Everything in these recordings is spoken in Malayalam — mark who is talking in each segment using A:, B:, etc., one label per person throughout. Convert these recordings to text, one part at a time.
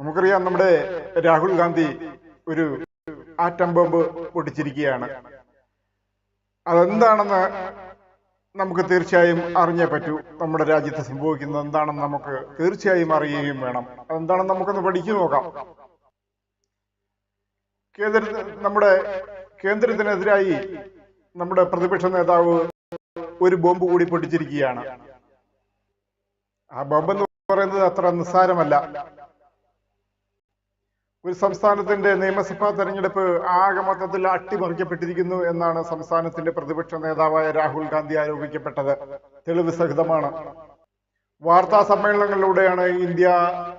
A: നമുക്കറിയാം നമ്മുടെ രാഹുൽ ഗാന്ധി ഒരു ആറ്റം ബോംബ് പൊട്ടിച്ചിരിക്കുകയാണ്. അതെന്താണെന്ന് നമുക്ക് തീർച്ചയായും അറിഞ്ഞേ പറ്റൂ. നമ്മുടെ രാജ്യത്ത് സംഭവിക്കുന്നത് എന്താണെന്ന് നമുക്ക് തീർച്ചയായും അറിയുകയും വേണം. അതെന്താണെന്ന് നമുക്കൊന്ന് പഠിച്ചു നോക്കാം. കേന്ദ്ര നമ്മുടെ കേന്ദ്രത്തിനെതിരായി നമ്മുടെ പ്രതിപക്ഷ നേതാവ് ഒരു ബോംബ് കൂടി പൊട്ടിച്ചിരിക്കുകയാണ്. ആ ബോംബെന്ന് പറയുന്നത് അത്ര നിസ്സാരമല്ല. ഒരു സംസ്ഥാനത്തിന്റെ നിയമസഭാ തെരഞ്ഞെടുപ്പ് ആകെ മൊത്തത്തിൽ അട്ടിമറിക്കപ്പെട്ടിരിക്കുന്നു എന്നാണ് സംസ്ഥാനത്തിന്റെ പ്രതിപക്ഷ നേതാവായ രാഹുൽ ഗാന്ധി ആരോപിക്കപ്പെട്ടത്. തെളിവ് സഹിതമാണ്. വാർത്താ സമ്മേളനങ്ങളിലൂടെയാണ് ഇന്ത്യ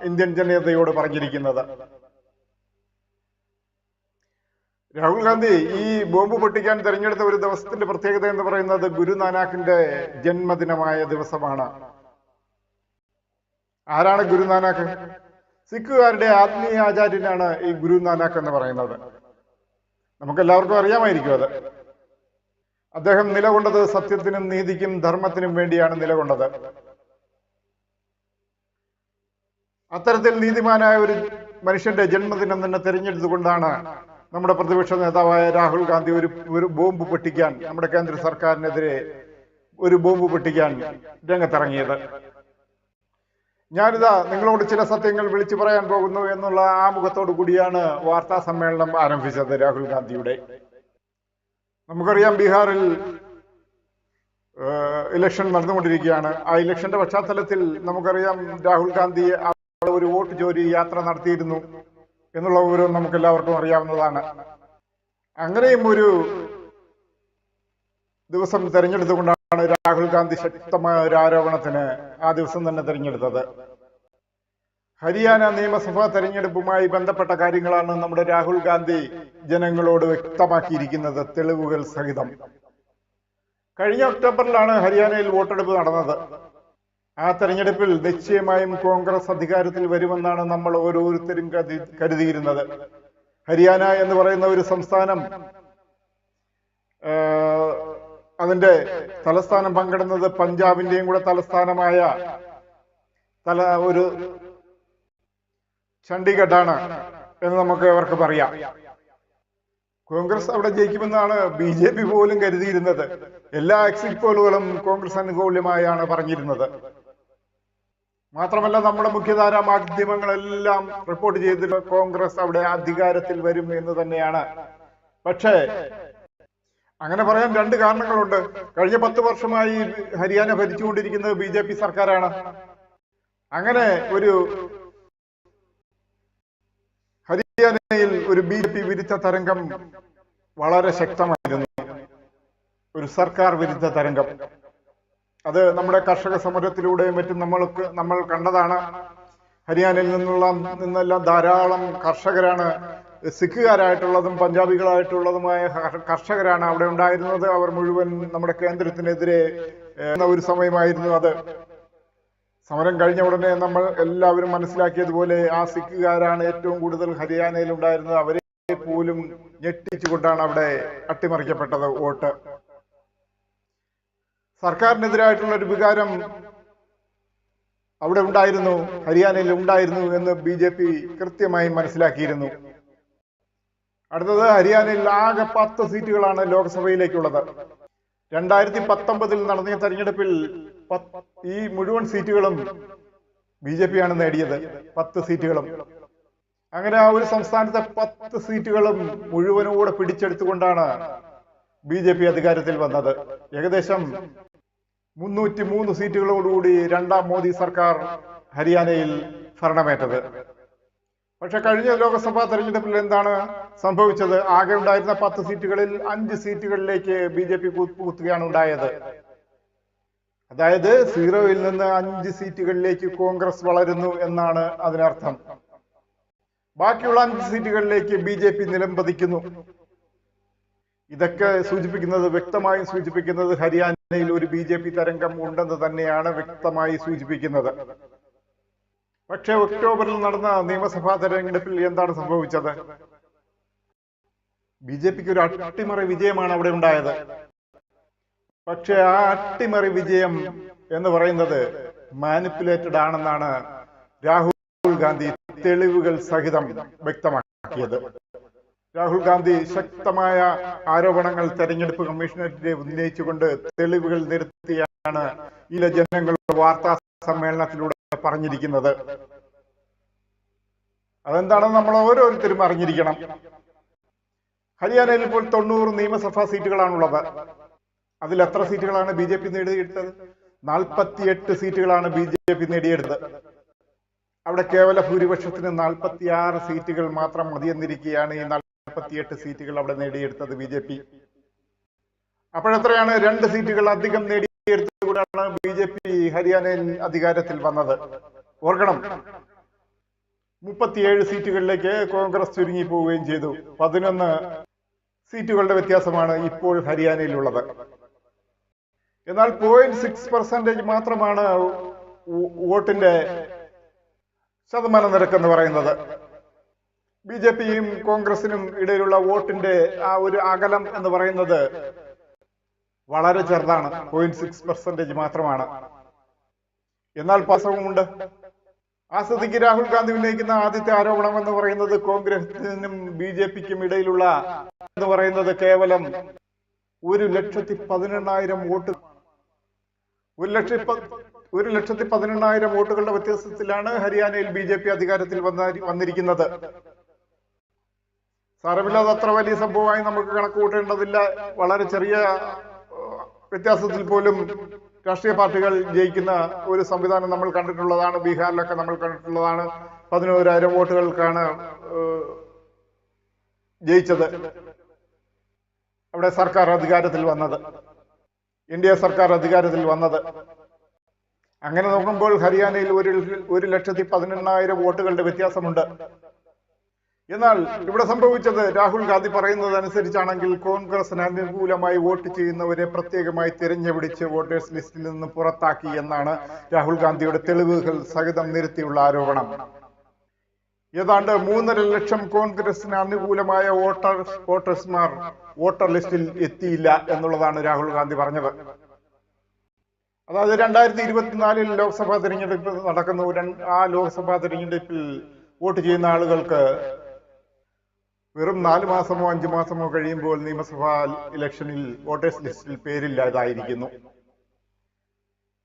A: ഇന്ത്യൻ ജനതയോട് പറഞ്ഞിരിക്കുന്നത്. രാഹുൽ ഗാന്ധി ഈ ബോംബ് പൊട്ടിക്കാൻ തെരഞ്ഞെടുത്ത ഒരു ദിവസത്തിന്റെ പ്രത്യേകത എന്ന് പറയുന്നത് ഗുരുനാനാക്കിന്റെ ജന്മദിനമായ ദിവസമാണ്. ആരാണ് ഗുരുനാനാക്ക് സിഖുകാരുടെ ആത്മീയ ആചാര്യനാണ് ഈ ഗുരു നാനാക്ക് എന്ന് പറയുന്നത്. നമുക്ക് എല്ലാവർക്കും അറിയാമായിരിക്കും അത്. അദ്ദേഹം നിലകൊണ്ടത് സത്യത്തിനും നീതിക്കും ധർമ്മത്തിനും വേണ്ടിയാണ് നിലകൊണ്ടത്. അത്തരത്തിൽ നീതിമാനായ ഒരു മനുഷ്യന്റെ ജന്മദിനം തന്നെ തിരഞ്ഞെടുത്തുകൊണ്ടാണ് നമ്മുടെ പ്രതിപക്ഷ നേതാവായ രാഹുൽ ഗാന്ധി ഒരു ഒരു ബോംബ് പൊട്ടിക്കാൻ നമ്മുടെ കേന്ദ്ര സർക്കാരിനെതിരെ ഒരു ബോംബ് പൊട്ടിക്കാൻ രംഗത്തിറങ്ങിയത്. ഞാനിതാ നിങ്ങളോട് ചില സത്യങ്ങൾ വിളിച്ചു പറയാൻ പോകുന്നു എന്നുള്ള ആമുഖത്തോടു കൂടിയാണ് വാർത്താ സമ്മേളനം ആരംഭിച്ചത് രാഹുൽ ഗാന്ധിയുടെ. നമുക്കറിയാം ബീഹാറിൽ ഇലക്ഷൻ നടന്നുകൊണ്ടിരിക്കുകയാണ്. ആ ഇലക്ഷന്റെ പശ്ചാത്തലത്തിൽ നമുക്കറിയാം രാഹുൽ ഗാന്ധി ഒരു വോട്ട് ചോരി യാത്ര നടത്തിയിരുന്നു എന്നുള്ള വിവരം നമുക്ക് എല്ലാവർക്കും അറിയാവുന്നതാണ്. അങ്ങനെയും ഒരു ദിവസം തെരഞ്ഞെടുത്തുകൊണ്ടാണ് രാഹുൽ ഗാന്ധി ശക്തമായ ഒരു ആരോപണത്തിന് ആ ദിവസം തന്നെ തിരഞ്ഞെടുത്തത്. ഹരിയാന നിയമസഭാ തെരഞ്ഞെടുപ്പുമായി ബന്ധപ്പെട്ട കാര്യങ്ങളാണ് നമ്മുടെ രാഹുൽ ഗാന്ധി ജനങ്ങളോട് വ്യക്തമാക്കിയിരിക്കുന്നത് തെളിവുകൾ സഹിതം. കഴിഞ്ഞ ഒക്ടോബറിലാണ് ഹരിയാനയിൽ വോട്ടെടുപ്പ് നടന്നത്. ആ തെരഞ്ഞെടുപ്പിൽ നിശ്ചയമായും കോൺഗ്രസ് അധികാരത്തിൽ വരുമെന്നാണ് നമ്മൾ ഓരോരുത്തരും കരുതി- കരുതിയിരുന്നത്. ഹരിയാന എന്ന് പറയുന്ന ഒരു സംസ്ഥാനം അതിന്റെ തലസ്ഥാനം പങ്കിടുന്നത് പഞ്ചാബിന്റെയും കൂടെ തലസ്ഥാനമായ തല ഒരു ചണ്ഡീഗഡാണ് എന്ന് നമുക്ക് അവർക്ക് പറയാം. കോൺഗ്രസ് അവിടെ ജയിക്കുമെന്നാണ് ബി ജെ പി പോലും കരുതിയിരുന്നത്. എല്ലാ എക്സിറ്റ് പോളുകളും കോൺഗ്രസ് അനുകൂല്യമായാണ് പറഞ്ഞിരുന്നത്. മാത്രമല്ല നമ്മുടെ മുഖ്യധാര മാധ്യമങ്ങളെല്ലാം റിപ്പോർട്ട് ചെയ്തിട്ട് കോൺഗ്രസ് അവിടെ അധികാരത്തിൽ വരും എന്ന് തന്നെയാണ്. പക്ഷേ അങ്ങനെ പറയാൻ രണ്ട് കാരണങ്ങളുണ്ട്. കഴിഞ്ഞ പത്ത് വർഷമായി ഹരിയാന ഭരിച്ചുകൊണ്ടിരിക്കുന്നത് ബി ജെ പി സർക്കാരാണ്. അങ്ങനെ ഒരു ഹരിയാനയിൽ ഒരു ബി ജെ പി വിരുദ്ധ തരംഗം വളരെ ശക്തമായിരുന്നു. ഒരു സർക്കാർ വിരുദ്ധ തരംഗം. അത് നമ്മുടെ കർഷക സമരത്തിലൂടെയും മറ്റും നമ്മൾക്ക് നമ്മൾ കണ്ടതാണ്. ഹരിയാനയിൽ നിന്നുള്ള നിന്നെല്ലാം ധാരാളം കർഷകരാണ് സിഖുകാരായിട്ടുള്ളതും പഞ്ചാബികളായിട്ടുള്ളതുമായ കർഷകരാണ് അവിടെ ഉണ്ടായിരുന്നത്. അവർ മുഴുവൻ നമ്മുടെ കേന്ദ്രത്തിനെതിരെ ഒരു സമയമായിരുന്നു അത്. സമരം കഴിഞ്ഞ ഉടനെ നമ്മൾ എല്ലാവരും മനസ്സിലാക്കിയതുപോലെ ആ സിഖുകാരാണ് ഏറ്റവും കൂടുതൽ ഹരിയാനയിൽ ഉണ്ടായിരുന്നത്. അവരെ പോലും ഞെട്ടിച്ചുകൊണ്ടാണ് അവിടെ അട്ടിമറിക്കപ്പെട്ടത് വോട്ട്. സർക്കാരിനെതിരായിട്ടുള്ള ഒരു വികാരം അവിടെ ഉണ്ടായിരുന്നു ഹരിയാനയിൽ ഉണ്ടായിരുന്നു എന്ന് ബി കൃത്യമായി മനസ്സിലാക്കിയിരുന്നു. അടുത്തത് ഹരിയാനയിൽ ആകെ പത്ത് സീറ്റുകളാണ് ലോക്സഭയിലേക്കുള്ളത്. രണ്ടായിരത്തി പത്തൊമ്പതിൽ നടന്ന തെരഞ്ഞെടുപ്പിൽ ഈ മുഴുവൻ സീറ്റുകളും ബി ജെ പി ആണ് നേടിയത്. പത്ത് സീറ്റുകളും. അങ്ങനെ ആ ഒരു സംസ്ഥാനത്തെ പത്ത് സീറ്റുകളും മുഴുവനും കൂടെ പിടിച്ചെടുത്തുകൊണ്ടാണ് ബി ജെ പി അധികാരത്തിൽ വന്നത്. ഏകദേശം മുന്നൂറ്റി മൂന്ന് സീറ്റുകളോടുകൂടി രണ്ടാം മോദി സർക്കാർ ഹരിയാനയിൽ ഭരണമേറ്റത്. പക്ഷെ കഴിഞ്ഞ ലോക്സഭാ തെരഞ്ഞെടുപ്പിൽ എന്താണ് സംഭവിച്ചത്? ആകെ ഉണ്ടായിരുന്ന പത്ത് സീറ്റുകളിൽ അഞ്ച് സീറ്റുകളിലേക്ക് ബി ജെ പി കുത്തുകയാണ് ഉണ്ടായത്. അതായത് സീറോയിൽ നിന്ന് അഞ്ച് സീറ്റുകളിലേക്ക് കോൺഗ്രസ് വളരുന്നു എന്നാണ് അതിനർത്ഥം. ബാക്കിയുള്ള അഞ്ച് സീറ്റുകളിലേക്ക് ബി ജെ പി നിലംപതിക്കുന്നു. ഇതൊക്കെ സൂചിപ്പിക്കുന്നത് വ്യക്തമായും സൂചിപ്പിക്കുന്നത് ഹരിയാനയിൽ ഒരു ബി ജെ പി തരംഗം ഉണ്ടെന്ന് തന്നെയാണ് വ്യക്തമായി സൂചിപ്പിക്കുന്നത്. പക്ഷേ ഒക്ടോബറിൽ നടന്ന നിയമസഭാ തെരഞ്ഞെടുപ്പിൽ എന്താണ് സംഭവിച്ചത്? ബി ജെ പിക്ക് ഒരു അട്ടിമറി വിജയമാണ് അവിടെ ഉണ്ടായത്. പക്ഷെ ആ അട്ടിമറി വിജയം എന്ന് പറയുന്നത് മാനിപ്പുലേറ്റഡ് ആണെന്നാണ് രാഹുൽ ഗാന്ധി തെളിവുകൾ സഹിതം വ്യക്തമാക്കിയത്. രാഹുൽ ഗാന്ധി ശക്തമായ ആരോപണങ്ങൾ തെരഞ്ഞെടുപ്പ് കമ്മീഷണറേറ്റിനെ ഉന്നയിച്ചുകൊണ്ട് തെളിവുകൾ നിരത്തിയാണ് ഇല ജനങ്ങളുടെ വാർത്താ സമ്മേളനത്തിലൂടെ പറഞ്ഞിരിക്കുന്നത്. അതെന്താണെന്ന് നമ്മൾ ഓരോരുത്തരും അറിഞ്ഞിരിക്കണം. ഹരിയാനയിൽ ഇപ്പോൾ തൊണ്ണൂറ് നിയമസഭാ സീറ്റുകളാണുള്ളത്. അതിൽ എത്ര സീറ്റുകളാണ് ബി ജെ പി നേടിയെടുത്തത്? നാൽപ്പത്തിയെട്ട് സീറ്റുകളാണ് ബി ജെ പി നേടിയെടുത്തത്. അവിടെ കേവല ഭൂരിപക്ഷത്തിന് നാൽപ്പത്തിയാറ് സീറ്റുകൾ മാത്രം മതിയെന്നിരിക്കുകയാണ് ഈ നാൽപ്പത്തിയെട്ട് സീറ്റുകൾ അവിടെ നേടിയെടുത്തത് ബി ജെ പി. അപ്പോഴെത്രയാണ് രണ്ട് സീറ്റുകൾ അധികം നേടിയെടുത്തുകൂടാണ് ബി ജെ പി ഹരിയാനയിൽ അധികാരത്തിൽ വന്നത്. ഓർക്കണം മുപ്പത്തിയേഴ് സീറ്റുകളിലേക്ക് കോൺഗ്രസ് ചുരുങ്ങി പോവുകയും ചെയ്തു. പതിനൊന്ന് സീറ്റുകളുടെ വ്യത്യാസമാണ് ഇപ്പോൾ ഹരിയാനയിലുള്ളത്. എന്നാൽ പോയിന്റ് സിക്സ് പെർസെന്റേജ് മാത്രമാണ് വോട്ടിന്റെ ശതമാന നിരക്ക് എന്ന് പറയുന്നത്. ബി ജെ പിയും കോൺഗ്രസിനും ഇടയിലുള്ള വോട്ടിന്റെ ആ ഒരു അകലം എന്ന് പറയുന്നത് വളരെ ചെറുതാണ്. പോയിന്റ് സിക്സ് പെർസെന്റേജ് മാത്രമാണ്. എന്നാൽ പാസവുമുണ്ട് ആ സ്ഥിതിക്ക് രാഹുൽ ഗാന്ധി ഉന്നയിക്കുന്ന ആദ്യത്തെ ആരോപണം എന്ന് പറയുന്നത് കോൺഗ്രസിനും ബി ജെ പിക്കും ഇടയിലുള്ള എന്ന് പറയുന്നത് കേവലം ഒരു ലക്ഷത്തി പതിനെണ്ണായിരം വോട്ട്. ഒരു ലക്ഷത്തി പ- ഒരു ലക്ഷത്തി പതിനെണ്ണായിരം വോട്ടുകളുടെ വ്യത്യാസത്തിലാണ് ഹരിയാനയിൽ ബി ജെ പി അധികാരത്തിൽ വന്ന വന്നിരിക്കുന്നത്. സാരമില്ലാതെ അത്ര വലിയ സംഭവമായി നമുക്ക് കണക്ക് കൂട്ടേണ്ടതില്ല. വളരെ ചെറിയ വ്യത്യാസത്തിൽ പോലും രാഷ്ട്രീയ പാർട്ടികൾ ജയിക്കുന്ന ഒരു സംവിധാനം നമ്മൾ കണ്ടിട്ടുള്ളതാണ് ബീഹാറിലൊക്കെ നമ്മൾ കണ്ടിട്ടുള്ളതാണ്. പതിനോരായിരം വോട്ടുകൾക്കാണ് ജയിച്ചത്. അവിടെ സർക്കാർ അധികാരത്തിൽ വന്നത്. ഇന്ത്യ സർക്കാർ അധികാരത്തിൽ വന്നത്. അങ്ങനെ നോക്കുമ്പോൾ ഹരിയാനയിൽ ഒരു ഒരു ലക്ഷത്തി പതിനെണ്ണായിരം വോട്ടുകളുടെ വ്യത്യാസമുണ്ട്. എന്നാൽ ഇവിടെ സംഭവിച്ചത് രാഹുൽ ഗാന്ധി പറയുന്നത് അനുസരിച്ചാണെങ്കിൽ കോൺഗ്രസിന് അനുകൂലമായി വോട്ട് ചെയ്യുന്നവരെ പ്രത്യേകമായി തിരഞ്ഞുപിടിച്ച് വോട്ടേഴ്സ് ലിസ്റ്റിൽ നിന്ന് പുറത്താക്കി എന്നാണ് രാഹുൽ ഗാന്ധിയുടെ തെളിവുകൾ സഹിതം നിരത്തിയുള്ള ആരോപണം. ഏതാണ്ട് മൂന്നര ലക്ഷം കോൺഗ്രസിന് അനുകൂലമായ വോട്ടർ വോട്ടേഴ്സ്മാർ വോട്ടർ ലിസ്റ്റിൽ എത്തിയില്ല എന്നുള്ളതാണ് രാഹുൽ ഗാന്ധി പറഞ്ഞത്. അതായത് രണ്ടായിരത്തി ഇരുപത്തിനാലിൽ ലോക്സഭാ തിരഞ്ഞെടുപ്പ് നടക്കുന്ന ആ ലോക്സഭാ തിരഞ്ഞെടുപ്പിൽ വോട്ട് ചെയ്യുന്ന ആളുകൾക്ക് വെറും നാല് മാസമോ അഞ്ചു മാസമോ കഴിയുമ്പോൾ നിയമസഭാ ഇലക്ഷനിൽ വോട്ടേഴ്സ് ലിസ്റ്റിൽ പേരില്ലാതായിരിക്കുന്നു.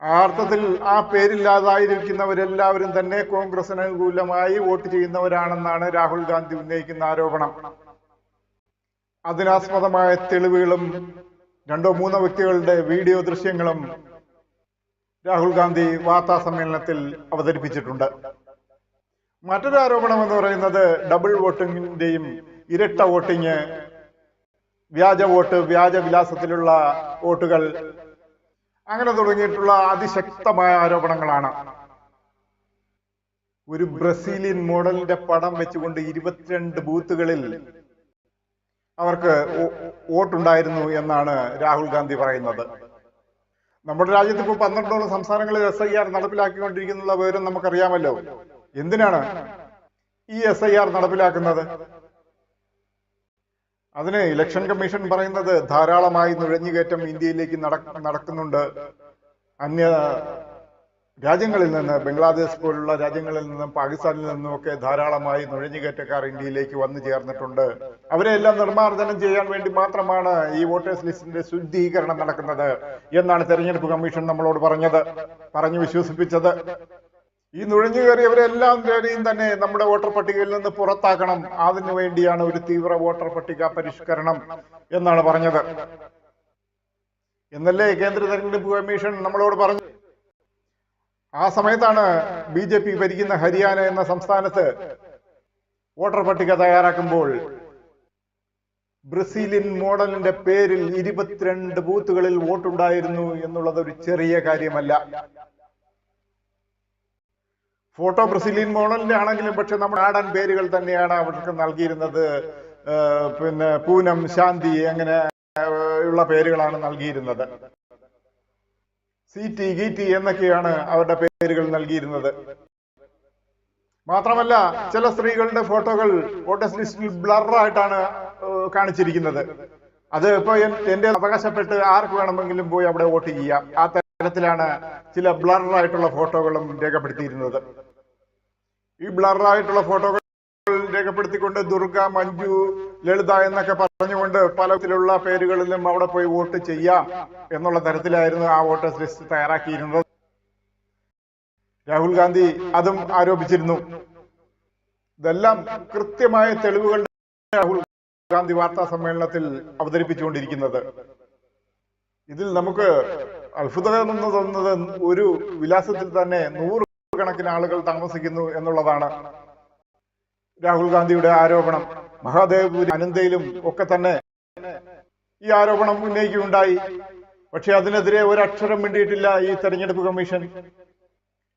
A: ആ അർത്ഥത്തിൽ ആ പേരില്ലാതായിരിക്കുന്നവരെല്ലാവരും തന്നെ കോൺഗ്രസിന് അനുകൂലമായി വോട്ട് ചെയ്യുന്നവരാണെന്നാണ് രാഹുൽ ഗാന്ധി ഉന്നയിക്കുന്ന ആരോപണം. അതിനാസ്പദമായ തെളിവുകളും രണ്ടോ മൂന്നോ വ്യക്തികളുടെ വീഡിയോ ദൃശ്യങ്ങളും രാഹുൽ ഗാന്ധി വാർത്താ സമ്മേളനത്തിൽ അവതരിപ്പിച്ചിട്ടുണ്ട്. മറ്റൊരു ആരോപണം എന്ന് പറയുന്നത് ഡബിൾ വോട്ടിങ്ങിന്റെയും ഇരട്ട വോട്ടിങ് വ്യാജ വോട്ട് വ്യാജ വിലാസത്തിലുള്ള വോട്ടുകൾ. അങ്ങനെ തുടങ്ങിയിട്ടുള്ള അതിശക്തമായ ആരോപണങ്ങളാണ്. ഒരു ബ്രസീലിയൻ മോഡലിന്റെ പടം വെച്ചുകൊണ്ട് ഇരുപത്തിരണ്ട് ബൂത്തുകളിൽ അവർക്ക് വോട്ടുണ്ടായിരുന്നു എന്നാണ് രാഹുൽ ഗാന്ധി പറയുന്നത്. നമ്മുടെ രാജ്യത്ത് ഇപ്പോൾ പന്ത്രണ്ടോളം സംസ്ഥാനങ്ങളിൽ എസ് ഐ ആർ നടപ്പിലാക്കിക്കൊണ്ടിരിക്കുന്ന വിവരം നമുക്കറിയാമല്ലോ. എന്തിനാണ് ഈ എസ് ഐ ആർ നടപ്പിലാക്കുന്നത്? അതിന് ഇലക്ഷൻ കമ്മീഷൻ പറയുന്നത് ധാരാളമായി നുഴഞ്ഞുകയറ്റം ഇന്ത്യയിലേക്ക് നടക്കുന്നുണ്ട്. അന്യ രാജ്യങ്ങളിൽ നിന്ന് ബംഗ്ലാദേശ് പോലുള്ള രാജ്യങ്ങളിൽ നിന്നും പാകിസ്ഥാനിൽ നിന്നും ഒക്കെ ധാരാളമായി നുഴഞ്ഞുകയറ്റക്കാർ ഇന്ത്യയിലേക്ക് വന്നു ചേർന്നിട്ടുണ്ട്. അവരെ എല്ലാം നിർമ്മാർജനം ചെയ്യാൻ വേണ്ടി മാത്രമാണ് ഈ വോട്ടേഴ്സ് ലിസ്റ്റിന്റെ ശുദ്ധീകരണം നടക്കുന്നത് എന്നാണ് തെരഞ്ഞെടുപ്പ് കമ്മീഷൻ നമ്മളോട് പറഞ്ഞത് പറഞ്ഞു വിശ്വസിപ്പിച്ചത്. ഈ നുഴഞ്ഞു കയറിയവരെല്ലാം പേരെയും തന്നെ നമ്മുടെ വോട്ടർ പട്ടികയിൽ നിന്ന് പുറത്താക്കണം. അതിനു വേണ്ടിയാണ് ഒരു തീവ്ര വോട്ടർ പട്ടിക പരിഷ്കരണം എന്നാണ് പറഞ്ഞത്. എന്നല്ലേ കേന്ദ്ര തെരഞ്ഞെടുപ്പ് കമ്മീഷൻ നമ്മളോട് പറഞ്ഞു? ആ സമയത്താണ് ബി ജെ പി ഭരിക്കുന്ന ഹരിയാന എന്ന സംസ്ഥാനത്ത് വോട്ടർ പട്ടിക തയ്യാറാക്കുമ്പോൾ ബ്രസീലിയൻ മോഡലിന്റെ പേരിൽ ഇരുപത്തിരണ്ട് ബൂത്തുകളിൽ വോട്ടുണ്ടായിരുന്നു എന്നുള്ളത് ഒരു ചെറിയ കാര്യമല്ല. ഫോട്ടോ ബ്രസീലിയൻ മോഡലിന്റെ ആണെങ്കിലും പക്ഷെ നമ്മുടെ നാടൻ പേരുകൾ തന്നെയാണ് അവർക്ക് നൽകിയിരുന്നത്. പിന്നെ പൂനം ശാന്തി അങ്ങനെ ഉള്ള പേരുകളാണ് നൽകിയിരുന്നത്. സീറ്റി ടി എന്നൊക്കെയാണ് അവരുടെ പേരുകൾ നൽകിയിരുന്നത്. മാത്രമല്ല ചില സ്ത്രീകളുടെ ഫോട്ടോകൾ വോട്ടേഴ്സ് ലിസ്റ്റിൽ ബ്ലറായിട്ടാണ് കാണിച്ചിരിക്കുന്നത്. അത് ഇപ്പൊ എന്റെ അവകാശപ്പെട്ട് ആർക്ക് വേണമെങ്കിലും പോയി അവിടെ വോട്ട് ചെയ്യാം. ആ തരത്തിലാണ് ചില ബ്ലറായിട്ടുള്ള ഫോട്ടോകളും രേഖപ്പെടുത്തിയിരുന്നത്. ഈ ബ്ലറായിട്ടുള്ള ഫോട്ടോകൾ രേഖപ്പെടുത്തിക്കൊണ്ട് ദുർഗ മഞ്ജു ലളിത എന്നൊക്കെ പറഞ്ഞുകൊണ്ട് പലത്തിലുള്ള പേരുകളിലും അവിടെ പോയി വോട്ട് ചെയ്യാം എന്നുള്ള തരത്തിലായിരുന്നു ആ വോട്ടേഴ്സ് ലിസ്റ്റ് തയ്യാറാക്കിയിരുന്നത്. രാഹുൽ ഗാന്ധി അതും ആരോപിച്ചിരുന്നു. ഇതെല്ലാം കൃത്യമായ തെളിവുകൾ രാഹുൽ ഗാന്ധി വാർത്താ സമ്മേളനത്തിൽ അവതരിപ്പിച്ചുകൊണ്ടിരിക്കുന്നത്. ഇതിൽ നമുക്ക് അത്ഭുതം എന്ന് തോന്നുന്നത് ഒരു വിലാസത്തിൽ തന്നെ നൂറ് കണക്കിന് ആളുകൾ താമസിക്കുന്നു എന്നുള്ളതാണ് രാഹുൽ ഗാന്ധിയുടെ ആരോപണം. മഹാദേവപുരി അനന്തയിലും ഒക്കെ തന്നെ ഈ ആരോപണം ഉന്നയിക്കുകയുണ്ടായി. പക്ഷെ അതിനെതിരെ ഒരക്ഷരം മിണ്ടിയിട്ടില്ല ഈ തെരഞ്ഞെടുപ്പ് കമ്മീഷൻ.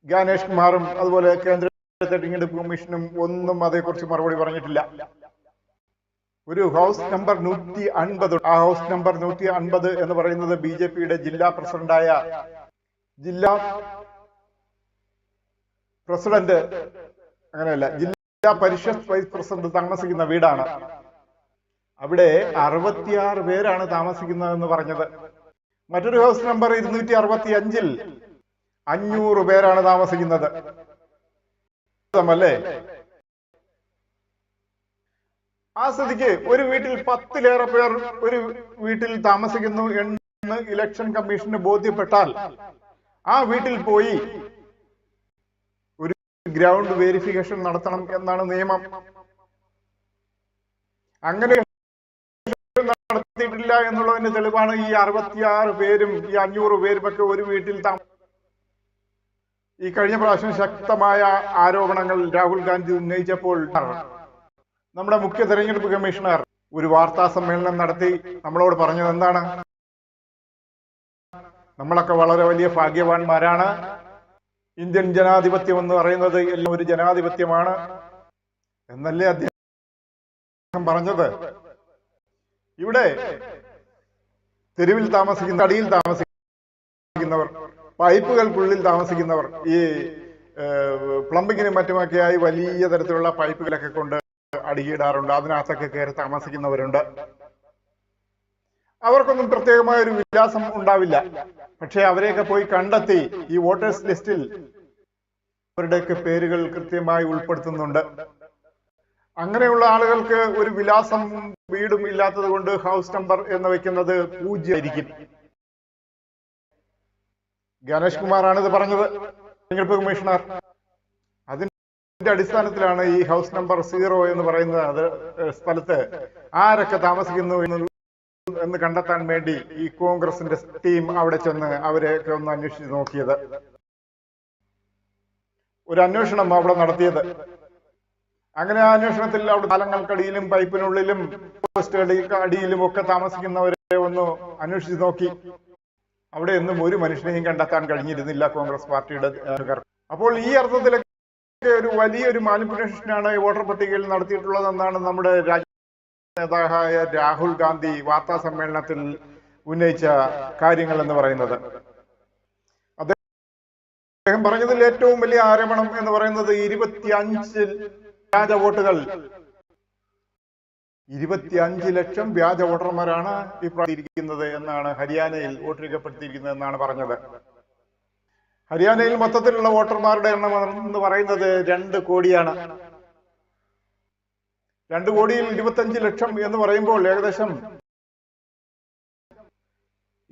A: ഗാനേഷ് കുമാറും അതുപോലെ കേന്ദ്ര തെരഞ്ഞെടുപ്പ് കമ്മീഷനും ഒന്നും അതേക്കുറിച്ച് മറുപടി പറഞ്ഞിട്ടില്ല. ഒരു ഹൗസ് നമ്പർ നൂറ്റി അൻപത് ആ ഹൗസ് നമ്പർ നൂറ്റി അൻപത് എന്ന് പറയുന്നത് ബി ജെ പിയുടെ ജില്ലാ പ്രസിഡന്റായ ജില്ലാ പ്രസിഡന്റ് അങ്ങനെയല്ല ജില്ലാ പരിഷത്ത് വൈസ് പ്രസിഡന്റ് താമസിക്കുന്ന വീടാണ്. അവിടെ അറുപത്തിയാറ് പേരാണ് താമസിക്കുന്നത് എന്ന് പറഞ്ഞത്. മറ്റൊരു ഹൗസ് നമ്പർ ഇരുന്നൂറ്റി അറുപത്തി അഞ്ചിൽ അഞ്ഞൂറ് പേരാണ് താമസിക്കുന്നത്. അല്ലേ? ആ സ്ഥിതിക്ക് ഒരു വീട്ടിൽ പത്തിലേറെ പേർ ഒരു വീട്ടിൽ താമസിക്കുന്നു എന്ന് ഇലക്ഷൻ കമ്മീഷന് ബോധ്യപ്പെട്ടാൽ ആ വീട്ടിൽ പോയി ഒരു ഗ്രൗണ്ട് വെരിഫിക്കേഷൻ നടത്തണം എന്നാണ് നിയമം. അങ്ങനെ നടത്തിയിട്ടില്ല എന്നുള്ളതിന്റെ തെളിവാണ് ഈ അറുപത്തിയാറ് പേരും ഈ അഞ്ഞൂറ് പേരും ഒക്കെ ഒരു വീട്ടിൽ താമ ഈ കഴിഞ്ഞ പ്രാവശ്യം ശക്തമായ ആരോപണങ്ങൾ രാഹുൽ ഗാന്ധി ഉന്നയിച്ചപ്പോൾ നമ്മുടെ മുഖ്യ തെരഞ്ഞെടുപ്പ് കമ്മീഷണർ ഒരു വാർത്താ സമ്മേളനം നടത്തി നമ്മളോട് പറഞ്ഞത് എന്താണ്? നമ്മളൊക്കെ വളരെ വലിയ ഭാഗ്യവാന്മാരാണ്. ഇന്ത്യൻ ജനാധിപത്യം എന്ന് പറയുന്നത് എല്ലാം ഒരു ജനാധിപത്യമാണ്. എന്നല്ലേ അദ്ദേഹം പറഞ്ഞത്? ഇവിടെ തെരുവിൽ താമസിക്കുന്ന അടിയിൽ താമസിക്കുന്നവർ പൈപ്പുകൾക്കുള്ളിൽ താമസിക്കുന്നവർ ഈ പ്ലംബിങ്ങിനും മറ്റുമൊക്കെയായി വലിയ തരത്തിലുള്ള പൈപ്പുകളൊക്കെ കൊണ്ട് അടിയിടാറുണ്ട്. അതിനകത്തൊക്കെ കയറി താമസിക്കുന്നവരുണ്ട്. അവർക്കൊന്നും പ്രത്യേകമായ ഒരു വിലാസം ഉണ്ടാവില്ല. പക്ഷെ അവരെയൊക്കെ പോയി കണ്ടെത്തി ഈ വോട്ടേഴ്സ് ലിസ്റ്റിൽ അവരുടെയൊക്കെ പേരുകൾ കൃത്യമായി ഉൾപ്പെടുത്തുന്നുണ്ട്. അങ്ങനെയുള്ള ആളുകൾക്ക് ഒരു വിലാസം വീടും ഇല്ലാത്തത് കൊണ്ട് ഹൗസ് നമ്പർ എന്ന് വെക്കുന്നത് പൂജ്യമായിരിക്കും. ഗണേഷ് കുമാറാണ് ഇത് പറഞ്ഞത്. തെരഞ്ഞെടുപ്പ് കമ്മീഷണർ. അതിന്റെ അടിസ്ഥാനത്തിലാണ് ഈ ഹൗസ് നമ്പർ സീറോ എന്ന് പറയുന്ന അത് സ്ഥലത്ത് ആരൊക്കെ താമസിക്കുന്നു എന്ന് കണ്ടെത്താൻ വേണ്ടി ഈ കോൺഗ്രസിന്റെ ടീം അവിടെ ചെന്ന് അവരെയൊക്കെ ഒന്ന് അന്വേഷിച്ച് നോക്കിയത്. ഒരു അന്വേഷണം അവിടെ നടത്തിയത്. അങ്ങനെ ആ അന്വേഷണത്തിൽ അവിടെ സ്ഥലങ്ങൾക്കടിയിലും പൈപ്പിനുള്ളിലും പോസ്റ്റുകളുടെ അടിയിലും ഒക്കെ താമസിക്കുന്നവരെ ഒന്ന് അന്വേഷിച്ച് നോക്കി. അവിടെ ഒന്നും ഒരു മനുഷ്യനെയും കണ്ടെത്താൻ കഴിഞ്ഞിരുന്നില്ല കോൺഗ്രസ് പാർട്ടിയുടെ അപ്പോൾ ഈ അർത്ഥത്തിലൊക്കെ ഒരു വലിയൊരു മാനിപ്പുലേഷനാണ് വോട്ടർ പട്ടികയിൽ നടത്തിയിട്ടുള്ളതെന്നാണ് നമ്മുടെ രാജ്യ നേതാവായ രാഹുൽ ഗാന്ധി വാർത്താ സമ്മേളനത്തിൽ ഉന്നയിച്ച കാര്യങ്ങൾ എന്ന് പറയുന്നത്. അദ്ദേഹം പറഞ്ഞതിൽ ഏറ്റവും വലിയ ആരോപണം എന്ന് പറയുന്നത് ഇരുപത്തിയഞ്ച് വ്യാജ വോട്ടുകൾ. ഇരുപത്തിയഞ്ച് ലക്ഷം വ്യാജ വോട്ടർമാരാണ് ഈ എന്നാണ് ഹരിയാനയിൽ വോട്ട് രേഖപ്പെടുത്തിയിരിക്കുന്നത് എന്നാണ് പറഞ്ഞത്. ഹരിയാനയിൽ മൊത്തത്തിലുള്ള വോട്ടർമാരുടെ എണ്ണം എന്ന് പറയുന്നത് രണ്ട് കോടിയാണ്. രണ്ട് കോടിയിൽ ഇരുപത്തഞ്ച് ലക്ഷം എന്ന് പറയുമ്പോൾ ഏകദേശം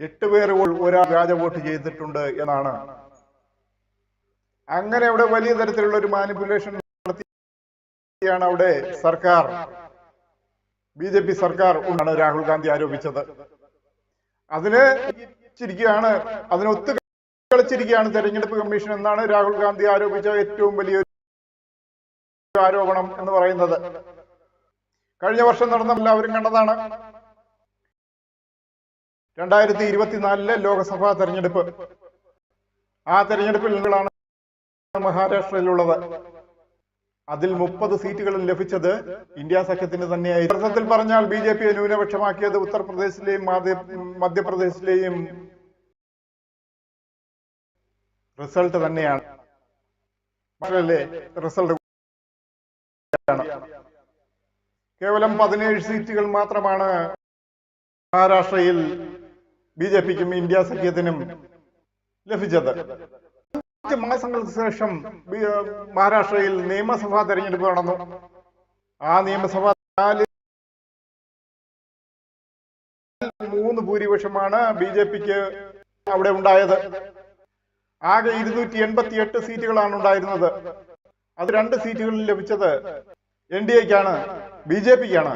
A: എട്ട് പേർ ഒരാൾ വ്യാജ വോട്ട് ചെയ്തിട്ടുണ്ട് എന്നാണ്. അങ്ങനെ അവിടെ വലിയ തരത്തിലുള്ള ഒരു മാനിപ്പുലേഷൻ നടത്തിയാണ് അവിടെ സർക്കാർ. ബി ജെ പി സർക്കാർ ഉണ്ടാണ് രാഹുൽ ഗാന്ധി ആരോപിച്ചത്. അതിന് ചിരിക്കുകയാണ് അതിന് ഒത്തു കളിച്ചിരിക്കുകയാണ് തെരഞ്ഞെടുപ്പ് കമ്മീഷൻ എന്നാണ് രാഹുൽ ഗാന്ധി ആരോപിച്ച ഏറ്റവും വലിയ ആരോപണം എന്ന് പറയുന്നത്. കഴിഞ്ഞ വർഷം നടന്ന എല്ലാവരും കണ്ടതാണ്. രണ്ടായിരത്തി ഇരുപത്തിനാലിലെ ലോക്സഭാ തെരഞ്ഞെടുപ്പ്. ആ തെരഞ്ഞെടുപ്പിൽ നിങ്ങളാണ് മഹാരാഷ്ട്രയിലുള്ളത്. അതിൽ മുപ്പത് സീറ്റുകളും ലഭിച്ചത് ഇന്ത്യ സഖ്യത്തിന് തന്നെയായി. അർത്ഥത്തിൽ പറഞ്ഞാൽ ബി ജെ പിയെ ന്യൂനപക്ഷമാക്കിയത് ഉത്തർപ്രദേശിലെയും മധ്യപ്രദേശിലെയും റിസൾട്ട് തന്നെയാണ്. റിസൾട്ട് കേവലം പതിനേഴ് സീറ്റുകൾ മാത്രമാണ് മഹാരാഷ്ട്രയിൽ ബി ജെ പിക്കും ഇന്ത്യ സഖ്യത്തിനും ലഭിച്ചത്. മാസങ്ങൾക്ക് ശേഷം മഹാരാഷ്ട്രയിൽ നിയമസഭാ തെരഞ്ഞെടുപ്പ് നടന്നു. ആ നിയമസഭാ നാല് മൂന്ന് ഭൂരിപക്ഷമാണ് ബി ജെ പിക്ക് അവിടെ ഉണ്ടായത്. ആകെ ഇരുന്നൂറ്റി എൺപത്തി എട്ട് സീറ്റുകളാണ് ഉണ്ടായിരുന്നത്. അത് രണ്ട് സീറ്റുകളിൽ ലഭിച്ചത് എൻ ഡി എക്കാണ് ബി ജെ പിക്കാണ്.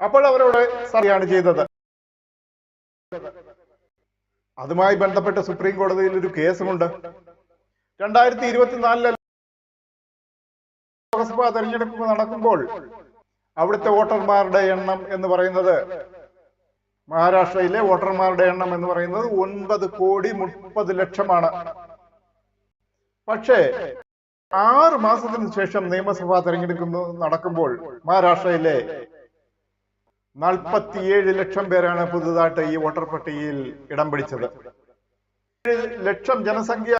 A: അപ്പോൾ അവരോട് സറിയാണ് ചെയ്തത്. അതുമായി ബന്ധപ്പെട്ട് സുപ്രീം കോടതിയിൽ ഒരു കേസുമുണ്ട്. രണ്ടായിരത്തി ഇരുപത്തിനാലിലെ ലോക്സഭാ തെരഞ്ഞെടുപ്പ് നടക്കുമ്പോൾ അവിടുത്തെ വോട്ടർമാരുടെ എണ്ണം എന്ന് പറയുന്നത് മഹാരാഷ്ട്രയിലെ വോട്ടർമാരുടെ എണ്ണം എന്ന് പറയുന്നത് ഒൻപത് കോടി മുപ്പത് ലക്ഷമാണ്. പക്ഷേ ആറ് മാസത്തിന് ശേഷം നിയമസഭാ തെരഞ്ഞെടുപ്പ് നടക്കുമ്പോൾ മഹാരാഷ്ട്രയിലെ നാൽപ്പത്തിയേഴ് ലക്ഷം പേരാണ് പുതുതായിട്ട് ഈ വോട്ടർ പട്ടികയിൽ ഇടം പിടിച്ചത്. ലക്ഷം ജനസംഖ്യ